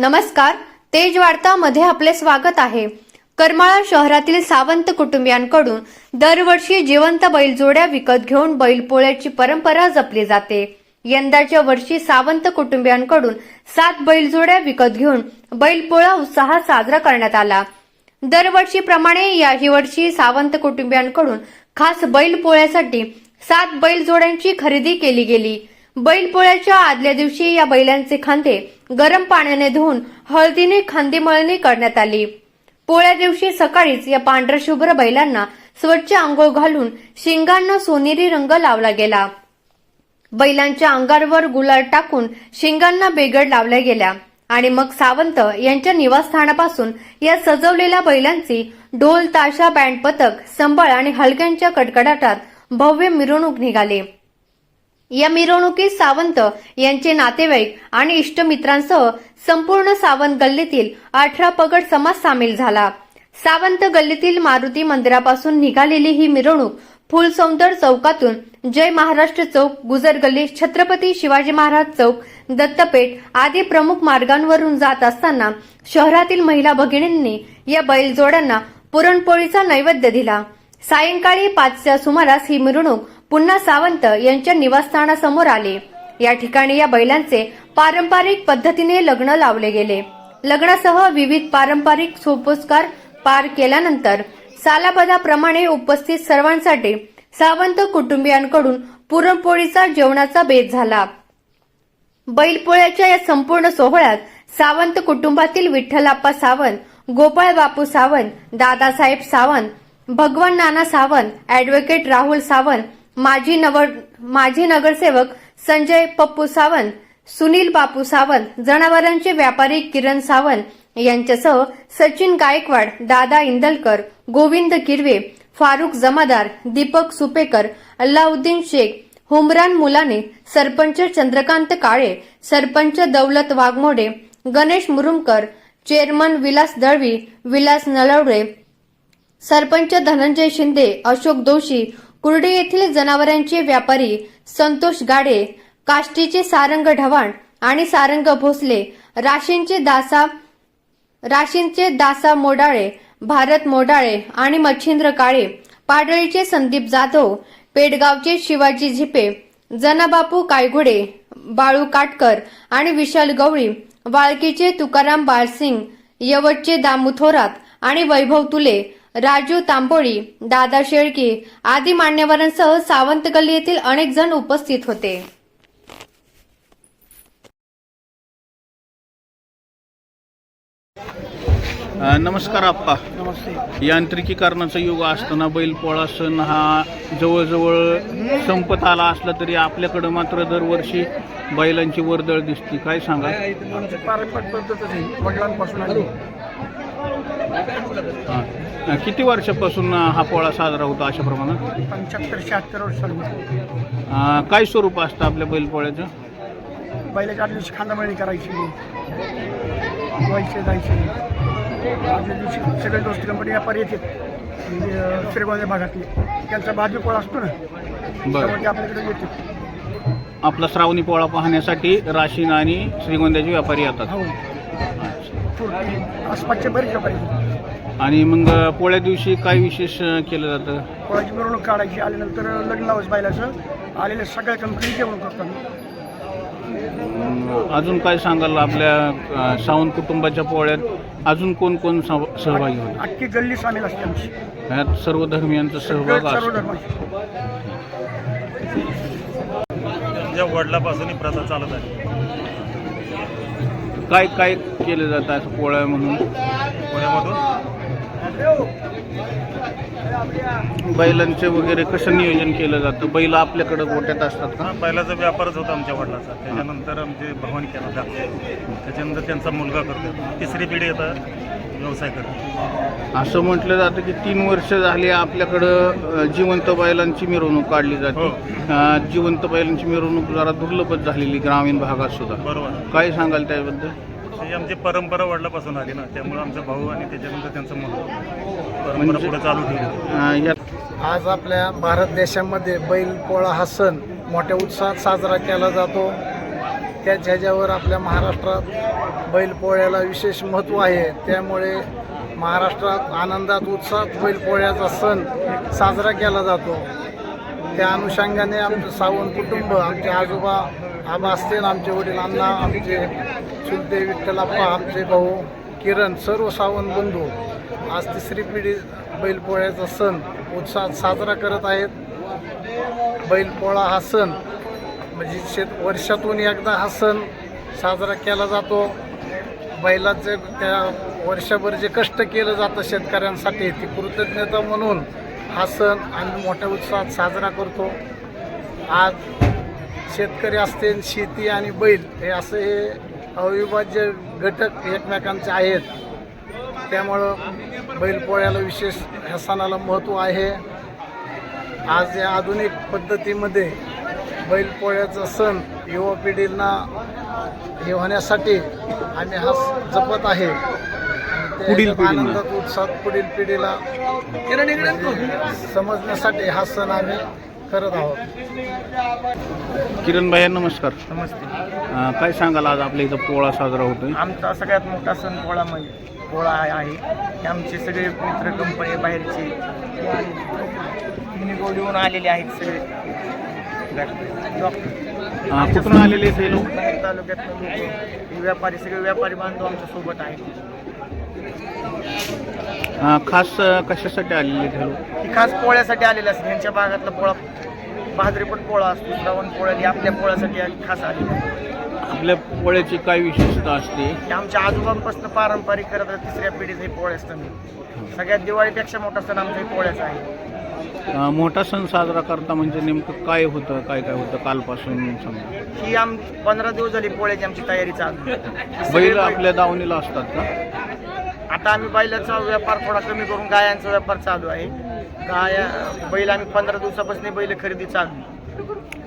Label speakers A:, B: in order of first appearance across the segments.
A: नमस्कार तेज वार्ता मध्ये आपले स्वागत आहे. करमाळा शहरातील सावंत कुटुंबियांकडून दरवर्षी जिवंत बैलजोड्या विकत घेऊन बैलपोळ्याची परंपरा जपली जाते. यंदाच्या वर्षी सावंत कुटुंबियांकडून सात बैलजोड्या विकत घेऊन बैलपोळा उत्साहात साजरा करण्यात आला. दरवर्षीप्रमाणे याही वर्षी सावंत कुटुंबियांकडून खास बैलपोळ्यासाठी सात बैलजोड्यांची खरेदी केली गेली. बैलपोळ्याच्या आदल्या दिवशी या बैलांचे खांदे गरम पाण्याने धुवून हळदीने खांदे मळणी करण्यात आली. पोळ्या दिवशी सकाळीच या पांढरशुभ्र बैलांना स्वच्छ आंघोळ घालून शिंगांना सोनेरी रंग लावला गेला. बैलांच्या अंगावर गुलाल टाकून शिंगांना बेगड लावल्या गेल्या आणि मग सावंत यांच्या निवासस्थानापासून या सजवलेल्या बैलांची ढोल ताशा बँड पथक संबळ आणि हलक्यांच्या कडकडाटात भव्य मिरवणूक निघाली. या मिरवणुकीत सावंत यांचे नातेवाईक आणि इष्टमित्रांसह संपूर्ण सावंत गल्लीतील अठरा पगड समाज सामील झाला. सावंत गल्लीतील मारुती मंदिरापासून निघालेली ही मिरवणूक फुलसौंदर चौकातून जय महाराष्ट्र चौक गुजर गल्ली छत्रपती शिवाजी महाराज चौक दत्तपेठ आदी प्रमुख मार्गांवरून जात असताना शहरातील महिला भगिनींनी या बैलजोड्यांना पुरणपोळीचा नैवेद्य दिला. सायंकाळी पाचच्या सुमारास ही मिरवणूक पुन्हा सावंत यांच्या निवासस्थानासमोर आले. या ठिकाणी या बैलांचे पारंपरिक पद्धतीने लग्न लावले गेले. लग्नासह विविध पारंपरिक सोपस्कार पार केल्यानंतर सालापदाप्रमाणे उपस्थित सर्वांसाठी सावंत कुटुंबियांकडून पुरणपोळीचा जेवणाचा बेत झाला. बैलपोळ्याच्या या संपूर्ण सोहळ्यात सावंत कुटुंबातील विठ्ठलाप्पा सावंत गोपाळ बापू सावंत दादासाहेब सावंत भगवान नाना सावंत ऍडव्होकेट राहुल सावंत माजी नवर माजी नगरसेवक संजय पप्पू सावंत सुनील बापू सावंत जनावरांचे व्यापारी किरण सावंत यांच्यासह सचिन गायकवाड दादा इंदलकर गोविंद किरवे फारुख जमादार दीपक सुपेकर अल्लाउद्दीन शेख हुमरान मुलाने सरपंच चंद्रकांत काळे सरपंच दौलत वाघमोडे गणेश मुरुमकर चेअरमन विलास दळवी विलास नलवडे सरपंच धनंजय शिंदे अशोक दोशी कुर्डी येथील जनावरांचे व्यापारी संतोष गाडे काष्टीचे सारंग ढवाण आणि सारंग भोसले राशींचे दासा राशींचे दासा मोडाळे भारत मोडाळे आणि मच्छिंद्र काळे पाडळीचे संदीप जाधव पेडगावचे शिवाजी झिपे जनाबापू कायगुडे बाळू काटकर आणि विशाल गवळी वाळकीचे तुकाराम बाळसिंग यवतचे दामू थोरात आणि वैभव तुले राजू तांबोळी दादा शेळके आदी मान्यवरांसह सावंत गल्ली येथील अनेक जण उपस्थित होते.
B: नमस्कार आप्पा.
C: नमस्ते.
B: यांत्रिकीकरणाचा युग असताना बैलपोळा सण हा जवळजवळ संपत आला असला तरी आपल्याकडं मात्र दरवर्षी बैलांची वर्दळ दिसते. काय सांगा
C: पारंपरिक पद्धतच आहे. वडिलांपासून
B: हा. किती वर्षापासून हा पोळा साजरा होतो अशा प्रमाणात?
C: पंच्याहत्तर शहात्तर वर्ष
B: अ, काय स्वरूप असतं आपल्या बैलपोळ्याचं
C: पहिल्याच्या आदल्या दिवशी खांदामळणी करायची व्हायचे जायचे आदल्या दिवशी सगळे दोस्त कंपनी व्यापारी येतात म्हणजे अं, श्रीगोंदा भागातले त्यांचा भाजीपोळा असतो ना
B: बरं.
C: ते आपल्याकडे येते
B: आपला श्रावणी पोळा पाहण्यासाठी राशीन आणि श्रीगोंद्याचे व्यापारी येतात.
C: हो. आसपासचे बरेच व्यापारी येतात.
B: आणि मग पोळ्या दिवशी काय विशेष केलं जातं?
C: पोळाची मिरवणूक काढायची आल्यानंतर लग्न लावायचं बायलाचं. आलेल्या सगळ्या कंपनी जेवण करतात.
B: अजून काय सांगाल आपल्या सावंत कुटुंबाच्या पोळ्यात? अजून कोण कोण सह- सहभागी होतात
C: अख्खी गल्ली सामील असते आमची.
B: ह्यात सर्व धर्मियांचा सहभाग असतो.
D: वडिलापासून ही प्रथा चालत आहे.
B: काय काय केलं जातं असं पोळ्या म्हणून?
D: पुण्यामधून
B: बैलांचे वगैरे कसं नियोजन केलं जातं? बैल आपल्याकडे गोट्यात असतात का?
D: पहिल्याचा व्यापारच होता आमच्या वडिलाचा. त्याच्यानंतर आमचे भवानी केला धाकटे त्याच्यानंतर त्यांचा मुलगा करतो. तिसरी पिढी आता व्यवसाय करतो.
B: असं म्हटलं जातं की तीन वर्ष झाली आपल्याकडं जिवंत बैलांची मिरवणूक काढली जाते.
D: हो.
B: जिवंत बैलांची मिरवणूक जरा दुर्लभच झालेली ग्रामीण भागात सुद्धा.
D: बरोबर.
B: काय सांगाल त्याबद्दल?
D: ही आमची परंपरा वडिलापासून आली ना त्यामुळे आमचा भाऊ आणि त्याच्यानंतर त्यांचा मुलगा परंपरा
B: म्हणजे-
D: पुढे चालू ठेवली.
E: आज आपल्या भारत देशामध्ये बैल पोळा हा सण मोठ्या उत्साहात साजरा केला जातो. त्याच ह्याच्यावर आपल्या महाराष्ट्रात बैलपोळ्याला विशेष महत्त्व आहे. त्यामुळे महाराष्ट्रात आनंदात उत्साहात बैलपोळ्याचा सण साजरा केला जातो. त्या अनुषंगाने आमचं सावंत कुटुंब आमचे आजोबा आम्ही असतील आमचे वडील अण्णा आमचे चुलते विठ्ठलाप्पा आमचे भाऊ किरण सर्व सावंत बंधू आज तिसरी पिढी बैलपोळ्याचा सण उत्साहात साजरा करत आहेत. बैलपोळा हा सण म्हणजे शेत वर्षातून एकदा हा सण साजरा केला जातो. बैलाचे त्या वर्षभर जे कष्ट केलं जातं शेतकऱ्यांसाठी ती कृतज्ञता म्हणून हा सण आम्ही मोठ्या उत्साहात साजरा करतो. आज शेतकरी असतील शेती आणि बैल हे असे हे अविभाज्य घटक एकमेकांचे आहेत. त्यामुळं बैलपोळ्याला विशेष ह्या सणाला महत्त्व आहे. आज या आधुनिक पद्धतीमध्ये बैलपोळ्याचा सण युवा पिढींना हे होण्यासाठी आम्ही हा स- जपत आहे.
B: पुढील.
E: आनंदात उत्साहात पुढील पिढीला समजण्यासाठी हा सण आम्ही करत आहोत.
B: किरण भाई नमस्कार.
F: नमस्ते.
B: काय सांगाल आज आपल्या इथं पोळा साजरा होतोय?
F: आमचा सगळ्यात मोठा सण पोळा म्हणजे पोळा आहे. आमचे सगळे मित्र कंपनी बाहेरचे. निगोडीहून आलेले आहेत सगळे. डॉक्टर.
B: कुठून आलेले हे लोक?
F: तालुक्यात व्यापारी सगळे व्यापारी बांधव आमच्यासोबत आहेत.
B: अं, खास अं, कशासाठी आलेले आहेत हे
F: खास पोळ्यासाठी आलेले असते. ह्यांच्या भागातला पोळा बहादरी पण पोळा असतो श्रावण पोळ्या ही आपल्या पोळ्यासाठी आली- खास आहे.
B: आपल्या पोळ्याची काय विशेषता असते?
F: हे आमच्या आजोबांपासून पारंपरिक करत आलं, तिसऱ्या पिढीत हे पोळ्या असतं सगळ्यात दिवाळीपेक्षा मोठा सण आमचा हे पोळ्याचा आहे.
B: अं, मोठा सण साजरा करता म्हणजे नेमकं काय होतं काय काय होतं कालपासून समजा?
F: ही आम पंधरा दिवस झाली पोळ्याची आमची तयारी चालू आहे. सगळे
B: बैल
F: बैल-
B: आपल्या दावणीला असतात का?
F: आता आम्ही बैलाचा व्यापार थोडा कमी करून गायांचा व्यापार चालू आहे. गाया बैल आम्ही पंधरा दिवसापासून बैल खरेदी चालू आहे.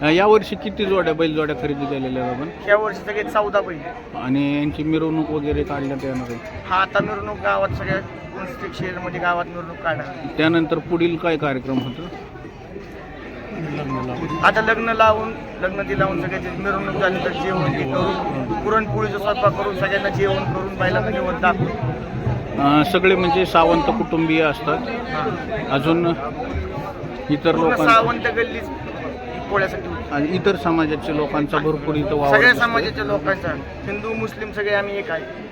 B: अं, यावर्षी किती जोड्या बैल जोड्या खरेदी केलेल्या आहेत आपण?
F: या वर्षी सगळे चौदा बैल
B: आणि यांची मिरवणूक वगैरे काढण्यात येणार आहे?
F: हा आता मिरवणूक गावात सगळ्या कॉन्स्टिक शहरमध्ये गावात मिरवणूक काढा
B: त्यानंतर पुढील काय कार्यक्रम होतं?
F: आता लग्न लावून लग्न ती लावून सगळ्याची मिरवणूक झाली तर जेवण करून पुरणपोळीचा स्वयंपाक करून सगळ्यांना जेवण करून बैलांना जेवण दाखवून
B: सगळे म्हणजे सावंत कुटुंबीय असतात. अजून इतर लोकांचा
F: सावंत गल्लीच पोळ्यासाठी होती.
B: आणि इतर समाजाच्या लोकांचा भरपूर इथं वावर
F: सगळ्या
B: दिसतोय.
F: समाजाच्या लोकांचा हिंदू मुस्लिम सगळे आम्ही एक आहे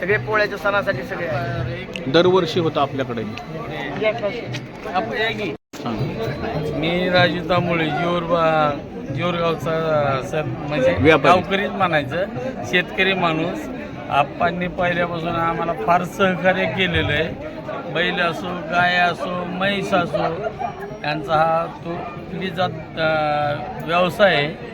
F: सगळे पोळ्याच्या सणासाठी सगळे आहे
B: दरवर्षी होतं आपल्याकडे सांगा.
G: मी राजू तांबोळे जोर जोरगावचा सर म्हणजे
B: व्यापारी.
G: गावकरीच म्हणायचं शेतकरी माणूस आप्पांनी पहिल्यापासून आम्हाला फार सहकार्य केलेलं आहे. बैल असो गाय असो म्हैस असो यांचा हा तो पिढीचा व्यवसाय आहे.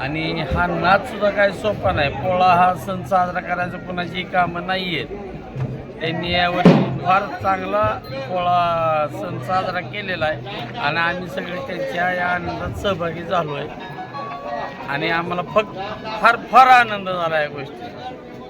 G: आणि हा नाचसुद्धा काय सोपा नाही. पोळा हा सण साजरा करायचं कोणाची कामं नाही आहेत त्यांनी यावर्षी फार चांगला पोळा सण साजरा केलेला आहे. आणि आम्ही सगळे त्यांच्या या आनंदात सहभागी झालो आहे आणि आम्हाला फक्त फार फार आनंद झाला या गोष्टी